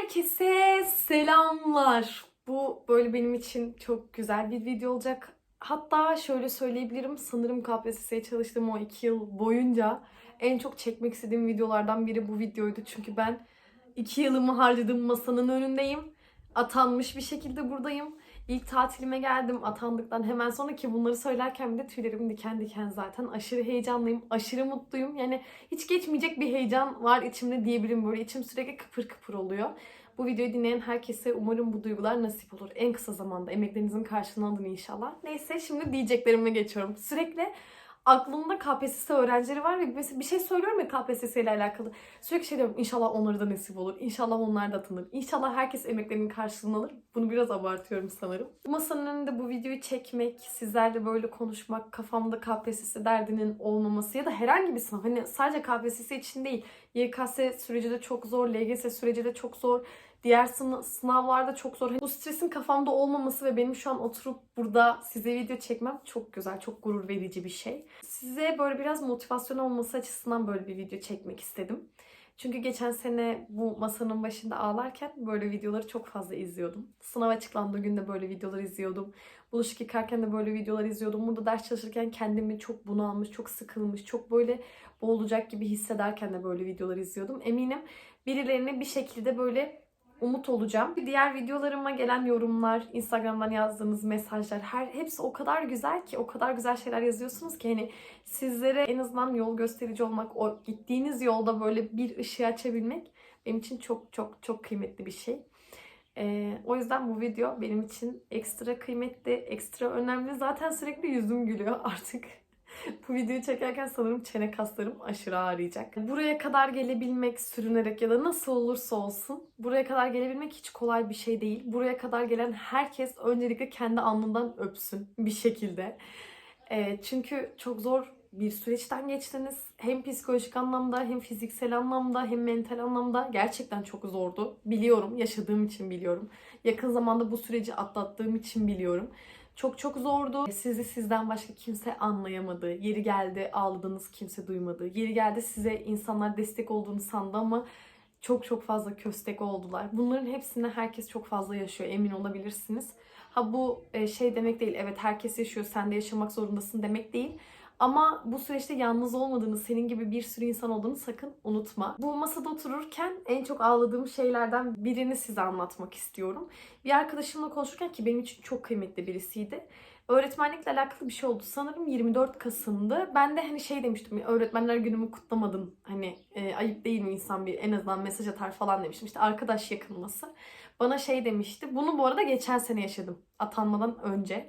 Herkese selamlar. Bu böyle benim için çok güzel bir video olacak. Hatta şöyle söyleyebilirim. Sanırım KPSS'ye çalıştığım o iki yıl boyunca en çok çekmek istediğim videolardan biri bu videoydu. Çünkü ben iki yılımı harcadığım masanın önündeyim. Atanmış bir şekilde buradayım. İlk tatilime geldim atandıktan hemen sonra ki bunları söylerken bile tüylerim diken diken zaten. Aşırı heyecanlıyım, aşırı mutluyum. Yani hiç geçmeyecek bir heyecan var içimde diyebilirim. Böyle içim sürekli kıpır kıpır oluyor. Bu videoyu dinleyen herkese umarım bu duygular nasip olur. En kısa zamanda emeklerinizin karşılığını alın inşallah. Neyse şimdi diyeceklerime geçiyorum. Sürekli aklımda KPSS öğrencileri var ve mesela bir şey söylüyorum ya KPSS ile alakalı. Sürekli şey diyorum inşallah onlara da nasip olur. İnşallah onlar da tanır. İnşallah herkes emeklerinin karşılığını alır. Bunu biraz abartıyorum sanırım. Masanın önünde bu videoyu çekmek, sizlerle böyle konuşmak, kafamda KPSS derdinin olmaması ya da herhangi bir sınav. Hani sadece KPSS için değil. YKS süreci de çok zor, LGS süreci de çok zor. Diğer sınavlarda çok zor. Hani Bu stresin kafamda olmaması ve benim şu an oturup burada size video çekmem çok güzel, çok gurur verici bir şey. Size böyle biraz motivasyon olması açısından böyle bir video çekmek istedim. Çünkü geçen sene bu masanın başında ağlarken böyle videoları çok fazla izliyordum. Sınav açıklandığı günde böyle videolar izliyordum. Bulaşık yıkarken de böyle videolar izliyordum. Burada ders çalışırken kendimi çok bunalmış, çok sıkılmış, çok böyle boğulacak gibi hissederken de böyle videolar izliyordum. Eminim birilerine bir şekilde böyle umut olacağım. Diğer videolarıma gelen yorumlar, Instagram'dan yazdığınız mesajlar, her hepsi o kadar güzel ki, o kadar güzel şeyler yazıyorsunuz ki hani sizlere en azından yol gösterici olmak, o gittiğiniz yolda böyle bir ışığı açabilmek benim için çok çok çok kıymetli bir şey. Ee, o yüzden bu video benim için ekstra kıymetli, ekstra önemli. Zaten sürekli yüzüm gülüyor artık. Bu videoyu çekerken sanırım çene kaslarım aşırı ağrıyacak. Buraya kadar gelebilmek sürünerek ya da nasıl olursa olsun buraya kadar gelebilmek hiç kolay bir şey değil. Buraya kadar gelen herkes öncelikle kendi alnından öpsün bir şekilde. Ee, çünkü çok zor bir süreçten geçtiniz. Hem psikolojik anlamda hem fiziksel anlamda hem mental anlamda gerçekten çok zordu. Biliyorum, yaşadığım için biliyorum. Yakın zamanda bu süreci atlattığım için biliyorum. Çok çok zordu. Sizi sizden başka kimse anlayamadı. Yeri geldi ağladığınız kimse duymadı. Yeri geldi size insanlar destek olduğunu sandı ama çok çok fazla köstek oldular. Bunların hepsini herkes çok fazla yaşıyor emin olabilirsiniz. Ha bu e, şey demek değil. Evet herkes yaşıyor. Sen de yaşamak zorundasın demek değil. Ama bu süreçte yalnız olmadığını, senin gibi bir sürü insan olduğunu sakın unutma. Bu masada otururken en çok ağladığım şeylerden birini size anlatmak istiyorum. Bir arkadaşımla konuşurken ki benim için çok kıymetli birisiydi. Öğretmenlikle alakalı bir şey oldu. Sanırım 24 Kasım'dı. Ben de hani şey demiştim. Öğretmenler günümü kutlamadın. Hani e, ayıp değil mi insan bir en azından mesaj atar falan demiştim. İşte arkadaş yakınması. Bana şey demişti. Bunu bu arada geçen sene yaşadım. Atanmadan önce.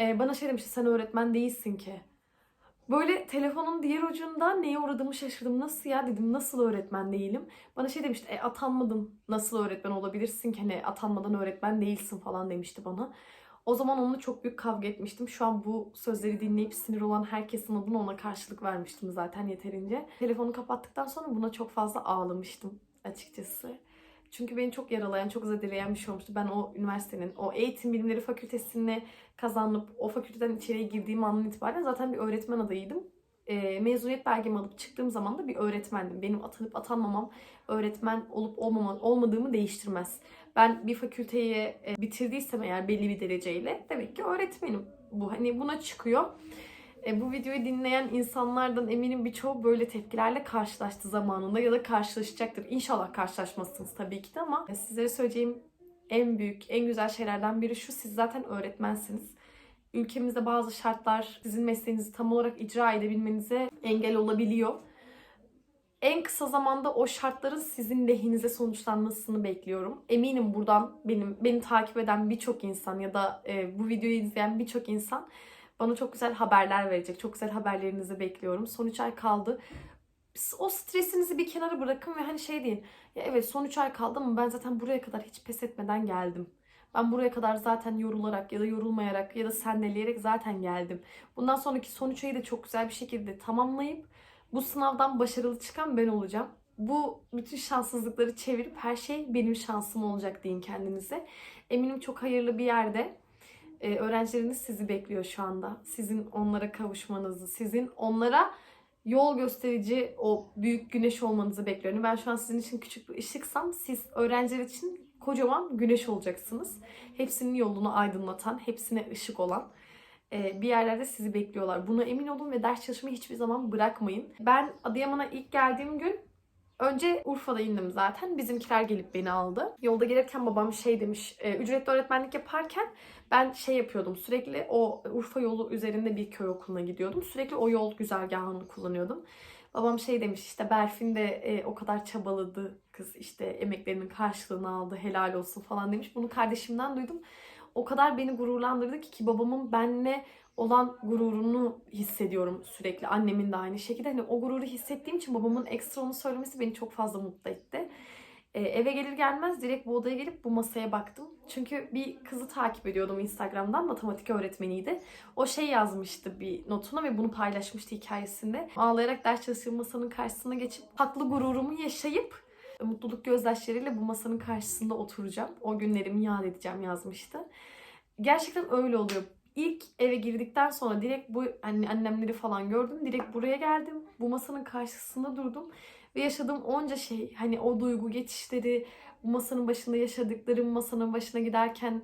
E, bana şey demişti. Sen öğretmen değilsin ki. Böyle telefonun diğer ucunda neye uğradığımı şaşırdım. Nasıl ya dedim nasıl öğretmen değilim. Bana şey demişti e, atanmadın nasıl öğretmen olabilirsin ki hani atanmadan öğretmen değilsin falan demişti bana. O zaman onunla çok büyük kavga etmiştim. Şu an bu sözleri dinleyip sinir olan herkesin adına ona karşılık vermiştim zaten yeterince. Telefonu kapattıktan sonra buna çok fazla ağlamıştım açıkçası. Çünkü beni çok yaralayan, çok zedeleyen bir şey olmuştu. Ben o üniversitenin, o eğitim bilimleri fakültesini kazanıp o fakülteden içeriye girdiğim andan itibaren zaten bir öğretmen adayıydım. E, mezuniyet belgemi alıp çıktığım zaman da bir öğretmendim. Benim atanıp atanmamam öğretmen olup olmama, olmadığımı değiştirmez. Ben bir fakülteyi e, bitirdiysem eğer belli bir dereceyle demek ki öğretmenim. Bu hani buna çıkıyor. E, bu videoyu dinleyen insanlardan eminim birçoğu böyle tepkilerle karşılaştı zamanında ya da karşılaşacaktır. İnşallah karşılaşmazsınız tabii ki de ama e, sizlere söyleyeceğim en büyük, en güzel şeylerden biri şu. Siz zaten öğretmensiniz. Ülkemizde bazı şartlar sizin mesleğinizi tam olarak icra edebilmenize engel olabiliyor. En kısa zamanda o şartların sizin lehinize sonuçlanmasını bekliyorum. Eminim buradan benim beni takip eden birçok insan ya da e, bu videoyu izleyen birçok insan bana çok güzel haberler verecek. Çok güzel haberlerinizi bekliyorum. Son 3 ay kaldı. O stresinizi bir kenara bırakın ve hani şey deyin. Ya evet son 3 ay kaldı ama ben zaten buraya kadar hiç pes etmeden geldim. Ben buraya kadar zaten yorularak ya da yorulmayarak ya da sendeleyerek zaten geldim. Bundan sonraki son 3 ayı da çok güzel bir şekilde tamamlayıp bu sınavdan başarılı çıkan ben olacağım. Bu bütün şanssızlıkları çevirip her şey benim şansım olacak deyin kendinize. Eminim çok hayırlı bir yerde e, öğrencileriniz sizi bekliyor şu anda. Sizin onlara kavuşmanızı, sizin onlara yol gösterici o büyük güneş olmanızı bekliyorum. Ben şu an sizin için küçük bir ışıksam siz öğrenciler için kocaman güneş olacaksınız. Hepsinin yolunu aydınlatan, hepsine ışık olan e, bir yerlerde sizi bekliyorlar. Buna emin olun ve ders çalışmayı hiçbir zaman bırakmayın. Ben Adıyaman'a ilk geldiğim gün Önce Urfa'da indim zaten. Bizimkiler gelip beni aldı. Yolda gelirken babam şey demiş. e, ücretli öğretmenlik yaparken ben şey yapıyordum. Sürekli o Urfa yolu üzerinde bir köy okuluna gidiyordum. Sürekli o yol güzergahını kullanıyordum. Babam şey demiş işte Berfin de e, o kadar çabaladı kız işte emeklerinin karşılığını aldı helal olsun falan demiş. Bunu kardeşimden duydum. O kadar beni gururlandırdı ki ki babamın benle olan gururunu hissediyorum sürekli. Annemin de aynı şekilde. Hani o gururu hissettiğim için babamın ekstra onu söylemesi beni çok fazla mutlu etti. Ee, eve gelir gelmez direkt bu odaya gelip bu masaya baktım. Çünkü bir kızı takip ediyordum Instagram'dan. Matematik öğretmeniydi. O şey yazmıştı bir notuna ve bunu paylaşmıştı hikayesinde. Ağlayarak ders çalıştığım masanın karşısına geçip haklı gururumu yaşayıp mutluluk gözyaşlarıyla bu masanın karşısında oturacağım. O günlerimi yad edeceğim yazmıştı. Gerçekten öyle oluyor. İlk eve girdikten sonra direkt bu hani annemleri falan gördüm. Direkt buraya geldim. Bu masanın karşısında durdum. Ve yaşadığım onca şey hani o duygu geçişleri, bu masanın başında yaşadıklarım, masanın başına giderken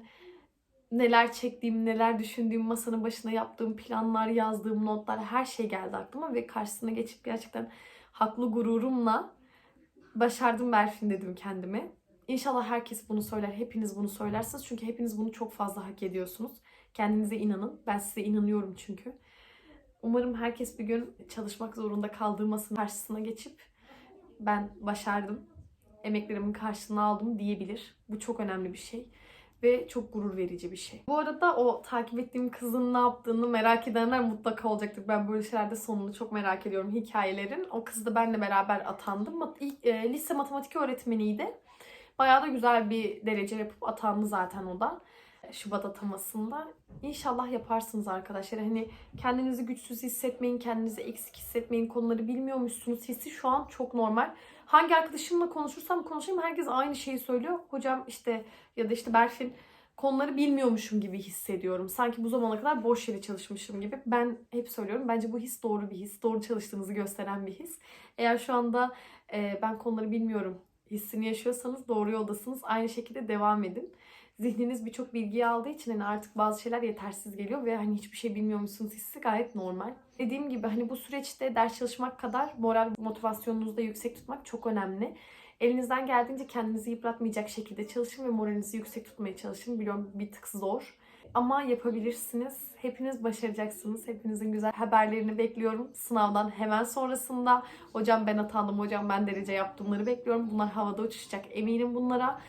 neler çektiğim, neler düşündüğüm, masanın başına yaptığım planlar, yazdığım notlar her şey geldi aklıma ve karşısına geçip gerçekten haklı gururumla başardım Berfin dedim kendime. İnşallah herkes bunu söyler, hepiniz bunu söylersiniz çünkü hepiniz bunu çok fazla hak ediyorsunuz. Kendinize inanın. Ben size inanıyorum çünkü. Umarım herkes bir gün çalışmak zorunda kaldığı masanın karşısına geçip ben başardım, emeklerimin karşılığını aldım diyebilir. Bu çok önemli bir şey ve çok gurur verici bir şey. Bu arada o takip ettiğim kızın ne yaptığını merak edenler mutlaka olacaktır. Ben böyle şeylerde sonunu çok merak ediyorum hikayelerin. O kız da benimle beraber atandı. Mat- İlk, e, lise matematik öğretmeniydi. Bayağı da güzel bir derece yapıp atandı zaten o da. Şubat atamasında. İnşallah yaparsınız arkadaşlar. Hani kendinizi güçsüz hissetmeyin, kendinizi eksik hissetmeyin, konuları bilmiyormuşsunuz hissi şu an çok normal. Hangi arkadaşımla konuşursam konuşayım herkes aynı şeyi söylüyor. Hocam işte ya da işte Berfin konuları bilmiyormuşum gibi hissediyorum. Sanki bu zamana kadar boş yere çalışmışım gibi. Ben hep söylüyorum bence bu his doğru bir his. Doğru çalıştığınızı gösteren bir his. Eğer şu anda e, ben konuları bilmiyorum hissini yaşıyorsanız doğru yoldasınız. Aynı şekilde devam edin zihniniz birçok bilgiyi aldığı için hani artık bazı şeyler yetersiz geliyor ve hani hiçbir şey bilmiyormuşsunuz hissi gayet normal. Dediğim gibi hani bu süreçte ders çalışmak kadar moral motivasyonunuzu da yüksek tutmak çok önemli. Elinizden geldiğince kendinizi yıpratmayacak şekilde çalışın ve moralinizi yüksek tutmaya çalışın. Biliyorum bir tık zor. Ama yapabilirsiniz. Hepiniz başaracaksınız. Hepinizin güzel haberlerini bekliyorum. Sınavdan hemen sonrasında hocam ben atandım, hocam ben derece yaptımları bekliyorum. Bunlar havada uçuşacak eminim bunlara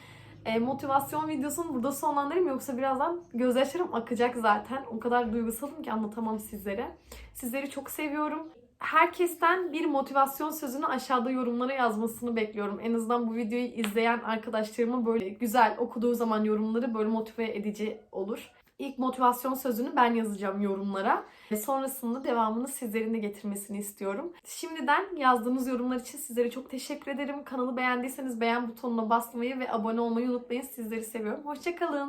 e, motivasyon videosunu burada sonlandırayım yoksa birazdan gözyaşlarım akacak zaten. O kadar duygusalım ki anlatamam sizlere. Sizleri çok seviyorum. Herkesten bir motivasyon sözünü aşağıda yorumlara yazmasını bekliyorum. En azından bu videoyu izleyen arkadaşlarıma böyle güzel okuduğu zaman yorumları böyle motive edici olur. İlk motivasyon sözünü ben yazacağım yorumlara. Ve sonrasında devamını sizlerin de getirmesini istiyorum. Şimdiden yazdığınız yorumlar için sizlere çok teşekkür ederim. Kanalı beğendiyseniz beğen butonuna basmayı ve abone olmayı unutmayın. Sizleri seviyorum. Hoşçakalın.